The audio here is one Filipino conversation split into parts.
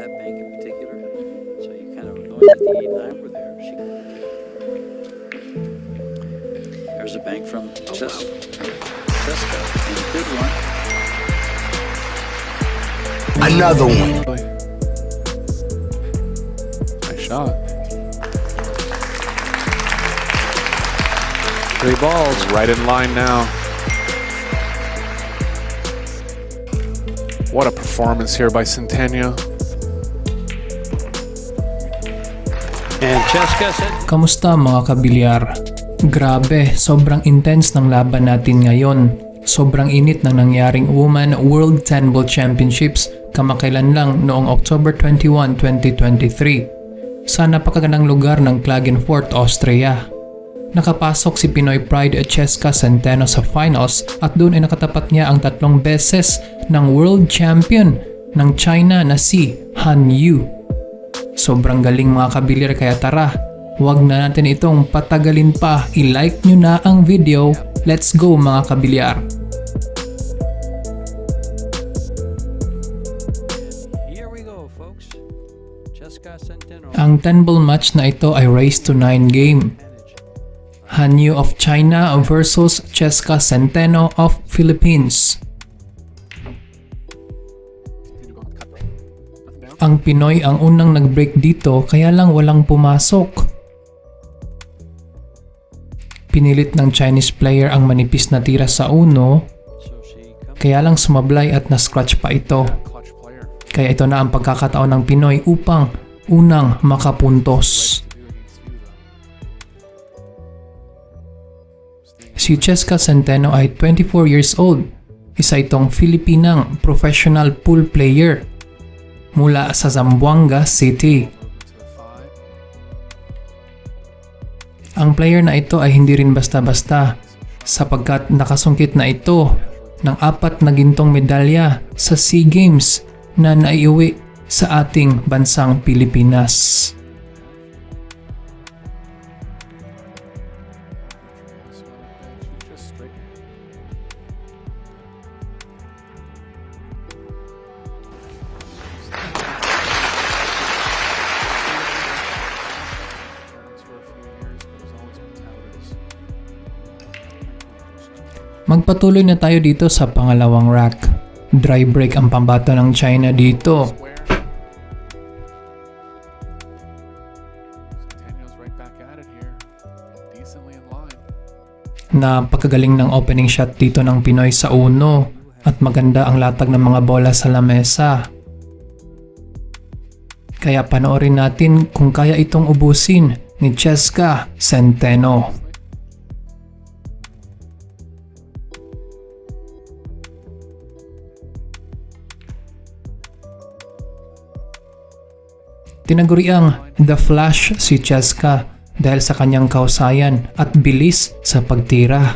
that bank in particular. So you kind of going at the eight nine were there. She, there's a bank from Ches, Cheska, and a good one. Another one. Nice shot. Three balls, right in line now. What a performance here by Centennial. And Cheska said, Kamusta mga kabilyar? Grabe, sobrang intense ng laban natin ngayon. Sobrang init ng nangyaring Women World 10 Ball Championships kamakailan lang noong October 21, 2023 sa napakagandang lugar ng Klagenfurt, Austria. Nakapasok si Pinoy Pride at Cheska Centeno sa finals at doon ay nakatapat niya ang tatlong beses ng world champion ng China na si Han Yu. Sobrang galing mga kabilyar kaya tara, huwag na natin itong patagalin pa. I-like nyo na ang video. Let's go mga kabilyar. Ang 10 ball match na ito ay race to 9 game. Hanyu of China versus Cheska Centeno of Philippines. Ang Pinoy ang unang nag-break dito kaya lang walang pumasok. Pinilit ng Chinese player ang manipis na tira sa uno kaya lang sumablay at na-scratch pa ito. Kaya ito na ang pagkakataon ng Pinoy upang unang makapuntos. Si Cheska Centeno ay 24 years old. Isa itong Filipinang professional pool player mula sa Zamboanga City. Ang player na ito ay hindi rin basta-basta sapagkat nakasungkit na ito ng apat na gintong medalya sa SEA Games na naiuwi sa ating bansang Pilipinas. Magpatuloy na tayo dito sa pangalawang rack. Dry break ang pambato ng China dito. Napakagaling ng opening shot dito ng Pinoy sa uno at maganda ang latag ng mga bola sa lamesa. Kaya panoorin natin kung kaya itong ubusin ni Cheska Centeno. Tinaguriang The Flash si Cheska dahil sa kanyang kausayan at bilis sa pagtira.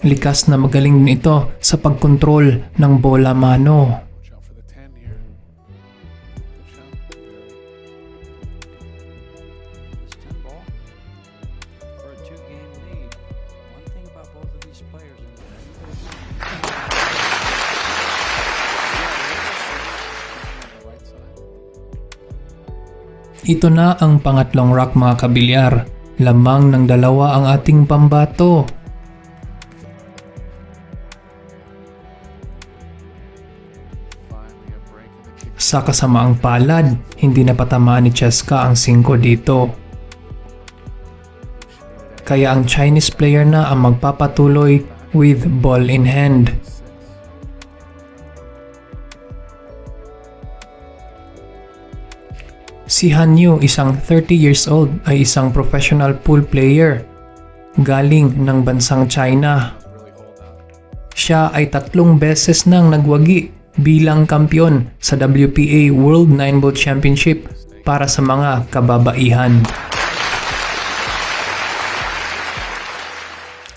Likas na magaling din ito sa pagkontrol ng bola mano. Ito na ang pangatlong rock mga kabilyar. Lamang ng dalawa ang ating pambato. Sa kasamaang palad, hindi napatamaan ni Cheska ang 5 dito. Kaya ang Chinese player na ang magpapatuloy with ball in hand. Si Han Yu, isang 30 years old, ay isang professional pool player. Galing ng bansang China. Siya ay tatlong beses nang nagwagi bilang kampyon sa WPA World 9 Ball Championship para sa mga kababaihan.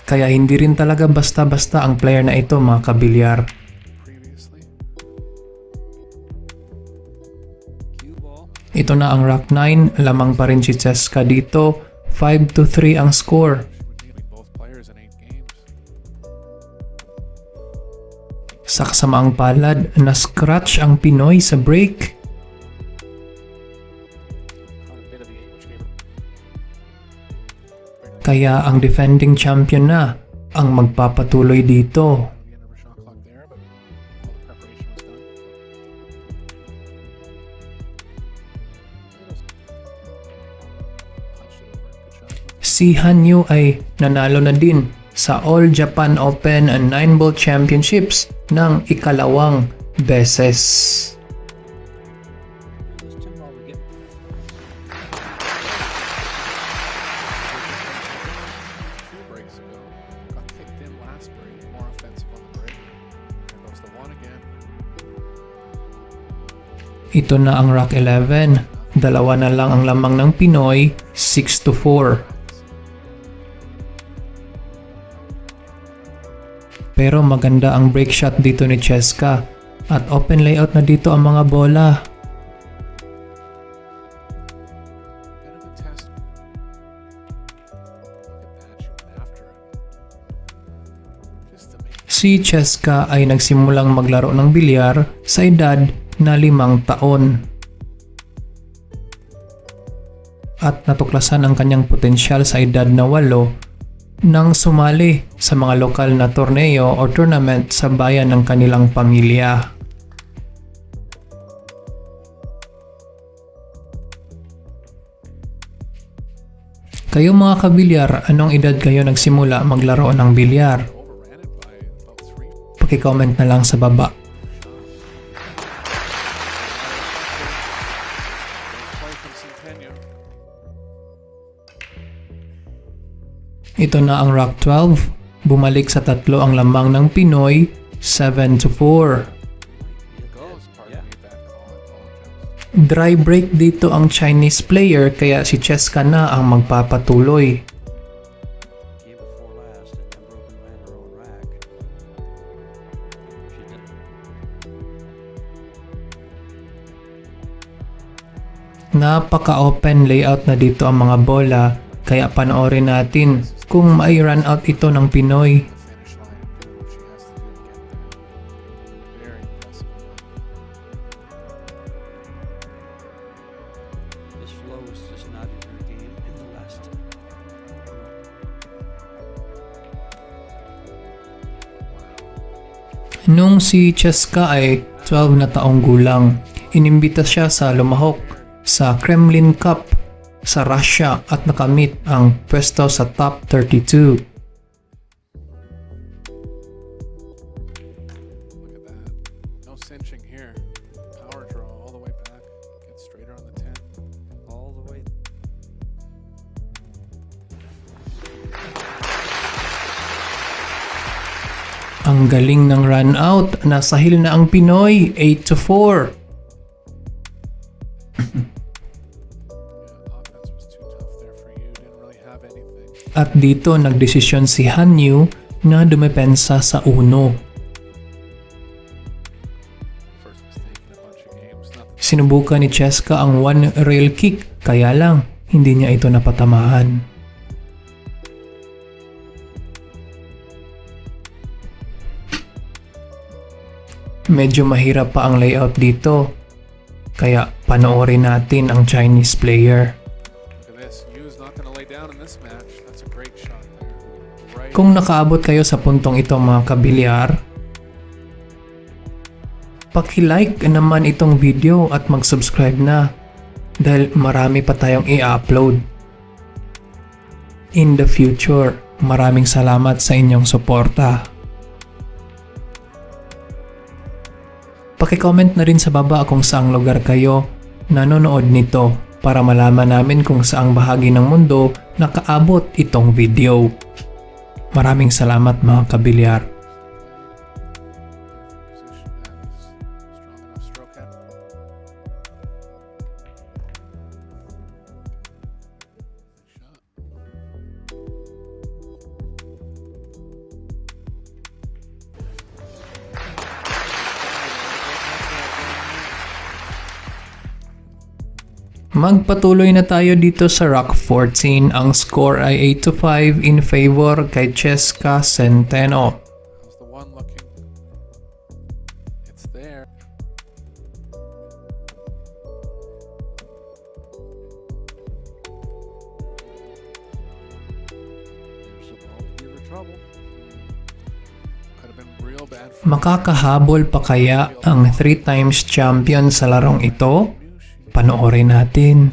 Kaya hindi rin talaga basta-basta ang player na ito mga kabilyar. Ito na ang Rock 9, lamang pa rin si Cheska dito, 5 to 3 ang score. Sa kasamaang palad, na-scratch ang Pinoy sa break. Kaya ang defending champion na ang magpapatuloy dito. Si Hanyu ay nanalo na din sa All Japan Open and 9 Ball Championships ng ikalawang beses. This 10 ball we get. Two breaks ago. Got kicked in last break. More offensive on the break. There goes the one again. Ito na ang Rock 11. Dalawa na lang ang lamang ng Pinoy, 6 to 4. Pero maganda ang break shot dito ni Cheska at open layout na dito ang mga bola. Si Cheska ay nagsimulang maglaro ng bilyar sa edad na limang taon. At natuklasan ang kanyang potensyal sa edad na walo nang sumali sa mga lokal na torneo o tournament sa bayan ng kanilang pamilya. Kayo mga kabilyar, anong edad kayo nagsimula maglaro ng bilyar? Paki-comment na lang sa baba. Ito na ang Rock 12. Bumalik sa tatlo ang lamang ng Pinoy, 7 to 4. Goes. Pardon Yeah. me, bad call. I apologize. Dry break dito ang Chinese player kaya si Cheska na ang magpapatuloy. Napaka-open layout na dito ang mga bola kaya panoorin natin kung may run out ito ng Pinoy. Nung si Cheska ay 12 na taong gulang, inimbita siya sa lumahok sa Kremlin Cup sa Russia at nakamit ang pwesto sa top 32. Look at that. No cinching here. Power draw all the way back. Get straighter on the 10. All the way. Ang galing ng run out, nasa hill na ang Pinoy, 8 to 4. At dito nagdesisyon si Hanyu na dumepensa sa uno. Sinubukan ni Cheska ang one rail kick, kaya lang hindi niya ito napatamaan. Medyo mahirap pa ang layout dito, kaya panoorin natin ang Chinese player. Kung nakaabot kayo sa puntong ito mga kabilyar, paki-like naman itong video at mag-subscribe na dahil marami pa tayong i-upload. In the future, maraming salamat sa inyong suporta. Paki-comment na rin sa baba kung saang lugar kayo nanonood nito para malaman namin kung saang bahagi ng mundo nakaabot itong video. Maraming salamat mga kabilyar. Magpatuloy na tayo dito sa Rock 14. Ang score ay 8 to 5 in favor kay Cheska Centeno. Makakahabol pa kaya ang 3 times champion sa larong ito? Panoorin natin.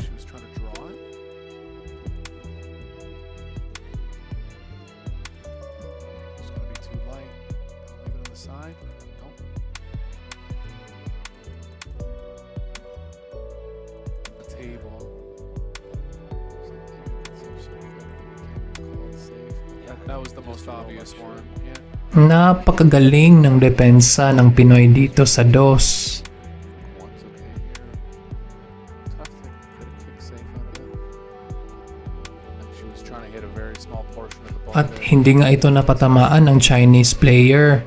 Napakagaling ng depensa ng Pinoy dito sa DOS. At hindi nga ito napatamaan ng Chinese player.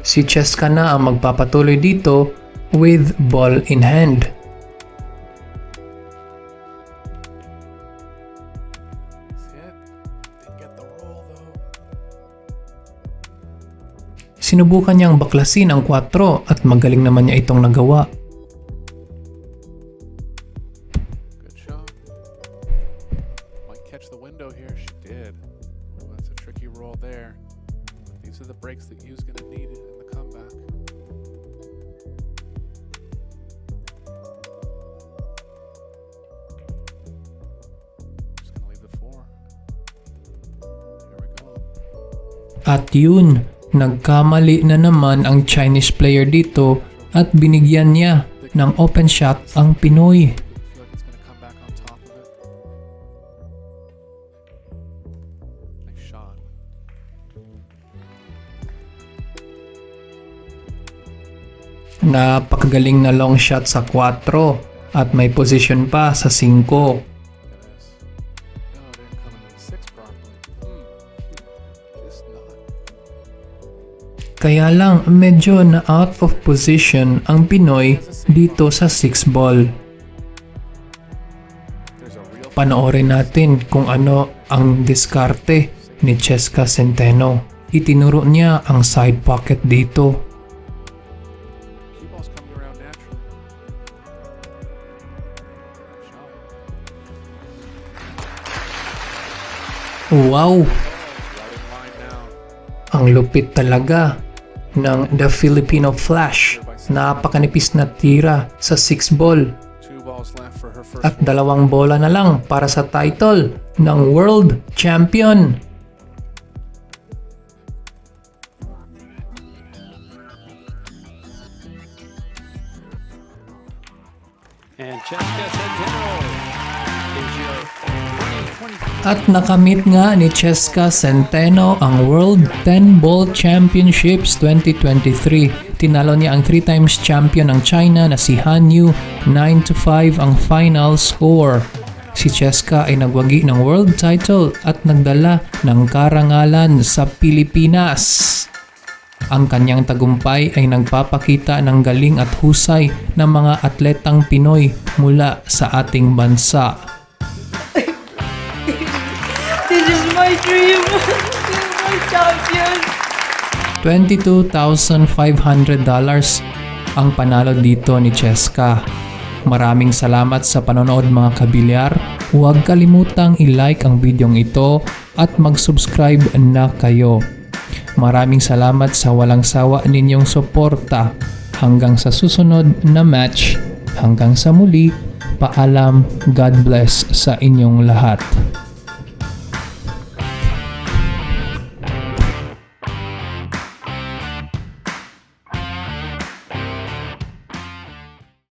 Si Cheska na ang magpapatuloy dito with ball in hand. Sinubukan niyang baklasin ang 4 at magaling naman niya itong nagawa. At yun, nagkamali na naman ang Chinese player dito at binigyan niya ng open shot ang Pinoy. Napakagaling na long shot sa 4 at may position pa sa 5. Kaya lang medyo na out of position ang Pinoy dito sa 6 ball. Panoorin natin kung ano ang diskarte ni Cheska Centeno. Itinuro niya ang side pocket dito. Wow! Ang lupit talaga ng The Filipino Flash. Napakanipis na tira sa 6 ball at dalawang bola na lang para sa title ng World Champion. And your 2023 At nakamit nga ni Cheska Centeno ang World 10 Ball Championships 2023. Tinalo niya ang 3 times champion ng China na si Han Yu, 9-5 ang final score. Si Cheska ay nagwagi ng world title at nagdala ng karangalan sa Pilipinas. Ang kanyang tagumpay ay nagpapakita ng galing at husay ng mga atletang Pinoy mula sa ating bansa. Dream. my champion. $22,500 ang panalo dito ni Cheska. Maraming salamat sa panonood mga kabilyar. Huwag kalimutang i-like ang videong ito at mag-subscribe na kayo. Maraming salamat sa walang sawa ninyong suporta. Hanggang sa susunod na match. Hanggang sa muli. Paalam. God bless sa inyong lahat.